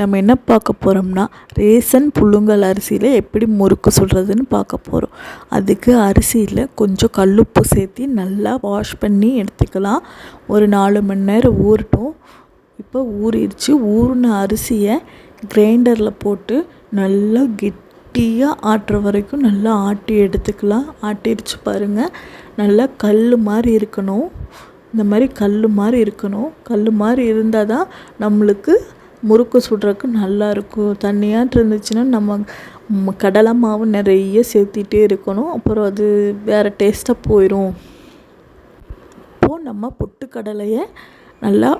நம்ம என்ன பார்க்க போகிறோம்னா ரேசன் புழுங்கல் அரிசியில் எப்படி முறுக்கு சொல்கிறதுன்னு பார்க்க போகிறோம் அதுக்கு அரிசியில் கொஞ்சம் கல்லுப்பு சேர்த்து நல்லா வாஷ் பண்ணி எடுத்துக்கலாம். ஒரு நாலு மணி நேரம் ஊறட்டும். இப்போ ஊறிடுச்சு. ஊறின அரிசியை கிரைண்டரில் போட்டு நல்லா கெட்டியாக ஆட்டுற வரைக்கும் நல்லா ஆட்டி எடுத்துக்கலாம். ஆட்டிடுச்சு பாருங்கள் நல்லா கல் மாதிரி இருக்கணும். இந்த மாதிரி கல் மாதிரி இருக்கணும். கல் மாதிரி இருந்தால் தான் நம்மளுக்கு முறுக்கு சுடுறதுக்கு நல்லாயிருக்கும் தண்ணியாக இருந்துச்சுன்னா நம்ம கடலை மாவு நிறைய சேர்த்திட்டே இருக்கணும். அப்புறம் அது வேறு டேஸ்ட்டாக போயிடும் இப்போது நம்ம பொட்டுக்கடலையை நல்லா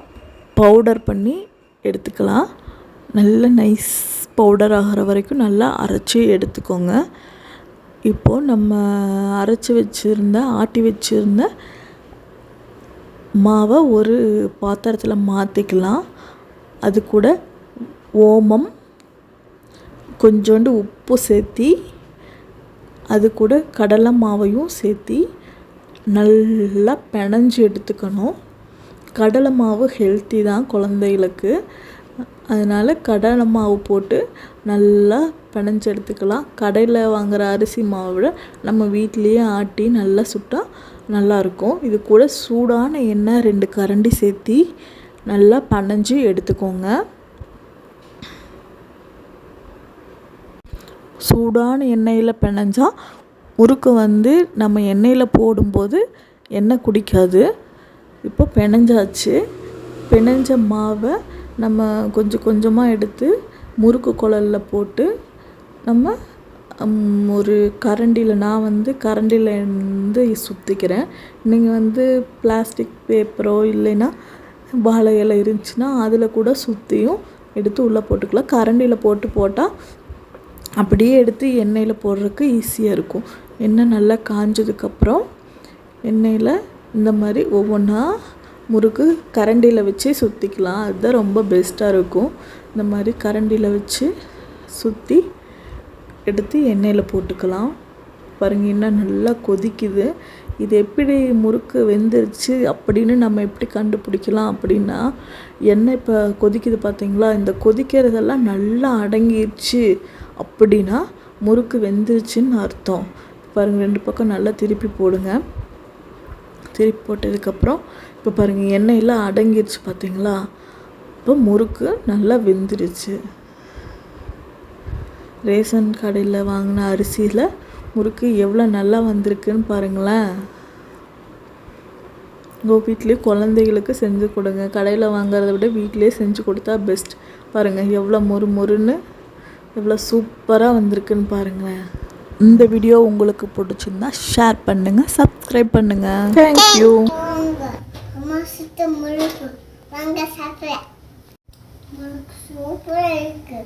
பவுடர் பண்ணி எடுத்துக்கலாம். நல்ல நைஸ் பவுடர் ஆகிற வரைக்கும் நல்லா அரைச்சி எடுத்துக்கோங்க. இப்போது நம்ம அரைச்சி வச்சுருந்த ஆட்டி வச்சுருந்த மாவை ஒரு பாத்திரத்தில் மாற்றிக்கலாம் அது கூட ஓமம் கொஞ்சோண்டு உப்பு சேர்த்தி அது கூட கடலை மாவையும் சேர்த்தி நல்லா பிணைஞ்சி எடுத்துக்கணும். கடலை மாவு ஹெல்த்தி தான் குழந்தைகளுக்கு. அதனால் கடலை மாவு போட்டு நல்லா பிணைஞ்சி எடுத்துக்கலாம். கடையில் வாங்குகிற அரிசி மாவை நம்ம வீட்லேயே ஆட்டி நல்லா சுட்டால் நல்லாயிருக்கும். இது கூட சூடான எண்ணெய் ரெண்டு கரண்டி சேர்த்தி நல்லா பனைஞ்சு எடுத்துக்கோங்க. சூடான எண்ணெயில் பிணைஞ்சா முறுக்கு வந்து நம்ம எண்ணெயில் போடும்போது எண்ணெய் குடிக்காது. இப்போ பிணைஞ்சாச்சு. பிணைஞ்ச மாவை நம்ம கொஞ்சம் கொஞ்சமாக எடுத்து முறுக்கு குழலில் போட்டு நம்ம ஒரு கரண்டியில் நான் வந்து கரண்டியில் இருந்து சுற்றிக்கிறேன் நீங்கள் வந்து பிளாஸ்டிக் பேப்பரோ இல்லைன்னா வாழை இலை இருந்துச்சுன்னா அதில் கூட சுற்றியும் எடுத்து உள்ளே போட்டுக்கலாம். கரண்டியில் போட்டு போட்டால் அப்படியே எடுத்து எண்ணெயில் போடுறதுக்கு ஈஸியாக இருக்கும். எண்ணெய் நல்லா காஞ்சதுக்கப்புறம் எண்ணெயில் இந்த மாதிரி ஒவ்வொன்றா முறுக்கு கரண்டியில் வச்சு சுற்றிக்கலாம் அதுதான் ரொம்ப பெஸ்ட்டாக இருக்கும். இந்த மாதிரி கரண்டியில் வச்சு சுற்றி எடுத்து எண்ணெயில் போட்டுக்கலாம். பாருங்கள் இன்னும் நல்லா கொதிக்குது. இது எப்படி முறுக்கு வெந்துருச்சு அப்படின்னு நம்ம எப்படி கண்டுபிடிக்கலாம் அப்படின்னா எண்ணெய் இப்போ கொதிக்குது பார்த்தீங்களா இந்த கொதிக்கிறதெல்லாம் நல்லா அடங்கிடுச்சு அப்படின்னா முறுக்கு வெந்துருச்சுன்னு அர்த்தம். பாருங்கள் ரெண்டு பக்கம் நல்லா திருப்பி போடுங்க. திருப்பி போட்டதுக்கப்புறம் இப்போ பாருங்கள் எண்ணெயெல்லாம் அடங்கிருச்சு பார்த்தீங்களா இப்போ முறுக்கு நல்லா வெந்துருச்சு. ரேஷன் கடையில் வாங்கின அரிசியில் முறுக்கு எவ்வளோ நல்லா வந்திருக்குன்னு பாருங்களேன். உங்கள் வீட்லேயும் குழந்தைகளுக்கு செஞ்சு கொடுங்க. கடையில் வாங்குறத விட வீட்டிலே செஞ்சு கொடுத்தா பெஸ்ட் பாருங்கள் எவ்வளோ மொறு மொறுன்னு எவ்வளோ சூப்பராக வந்திருக்குன்னு பாருங்களேன். இந்த வீடியோ உங்களுக்கு பிடிச்சிருந்தா ஷேர் பண்ணுங்கள் சப்ஸ்கிரைப் பண்ணுங்கள் தேங்க்யூ சூப்பராக இருக்கு.